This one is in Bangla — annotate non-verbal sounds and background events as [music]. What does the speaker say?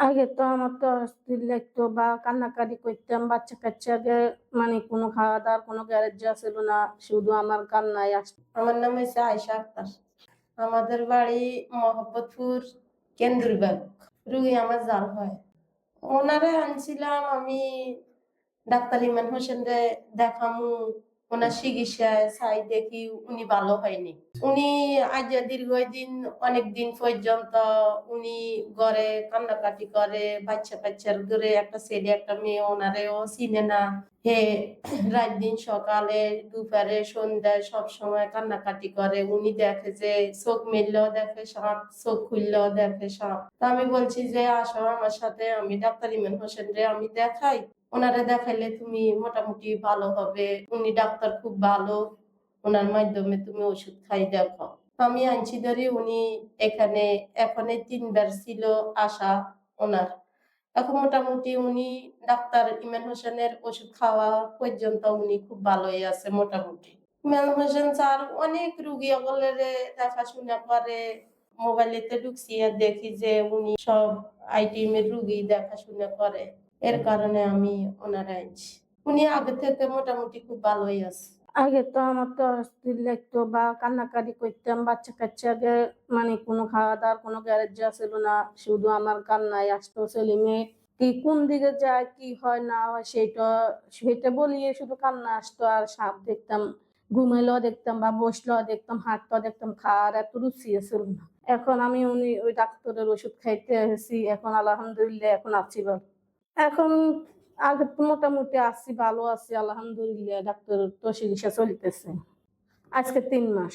আগে তো আমার তো অস্থির লাগতো বা কান্নাকাটি করতাম, বাচ্চা কাচ্চা কাচ্চাকে মানে কোনো খাওয়া দাওয়ার কোনো গ্যারেজ ছিল না, শুধু আমার কান্নায় আসতো আমার নাম হচ্ছে আয়সা আক্তার। আমাদের বাড়ি মোহাম্মদপুর কেন্দ্রবাগ। রুগী আমার জাল হয়। ওনারে আনছিলাম আমি ডাক্তার ইমান হোসেন দেখামু। ওনার চিকিৎসায় সাই দেখি উনি ভালো হয়নি। উনি আজ দীর্ঘদিন অনেক দিন পর্যন্ত উনি ঘরে কান্নাকাটি করে বাচ্চা কাচ্চার ঘরে একটা ছেলে, একটা মেয়ে, ওনারেও চিনে না। হে [clears throat] রাত দিন সকালে, দুপুরে, সন্ধ্যায় সব সময় কান্নাকাটি করে। উনি দেখে যে চোখ মেললেও দেখে সাপ চোখ খুললেও দেখে সাপ তা আমি বলছি যে, আসো আমার সাথে, আমি ডাক্তার ইমান হোসেন রে, আমি দেখাই। ওনারে দেখাইলে তুমি মোটামুটি ভালো হবে। উনি ডাক্তার খুব ভালো। ওনার মাধ্যমে তুমি ওষুধ খাই দেখো। আমি আনছি ধরি উনি এখানে এখানে তিনবার ছিল আসা ওনার। এখন মোটামুটি উনি ডাক্তার ইমান হোসেনের ওষুধ খাওয়া পর্যন্ত উনি খুব ভালোই আছে মোটামুটি। ইমান হোসেন স্যার অনেক রুগী অগলের দেখাশোনা করে মোবাইলেতে ঢুকছি আর দেখি যে উনি সব আইটিএম এর রুগী দেখাশোনা করে। এর কারণে আমি ওনার আনছি উনি আগে থেকে মোটামুটি খুব ভালোই আছে। আগে তো আমার তো অস্থির লাগতো বা কান্নাকাটি করতাম, বাচ্চা কাচ্চাকে মানে কোনো খাওয়া দাওয়ার কোনো গ্যারেজ ছিল না, শুধু আমার কান্নায় আসতো ছেলে মেয়ে। কি কোন দিকে যায়, কি হয়, না হয় সেটা সেটা বলিয়ে শুধু কান্না আসতো আর সাপ দেখতাম, ঘুমাইলেও দেখতাম বা বসলেও দেখতাম, হাঁটতেও দেখতাম, খাওয়ার এত রুচি ছিল না। এখন আমি উনি ওই ডাক্তারের ওষুধ খাইতে এসেছি, এখন আলহামদুলিল্লাহ এখন আছি এখন আগে মোটামুটি আছি ভালো আছি আলহামদুলিল্লাহ ডাক্তার তো চিকিৎসা চলতেছে। আজকে তিন মাস।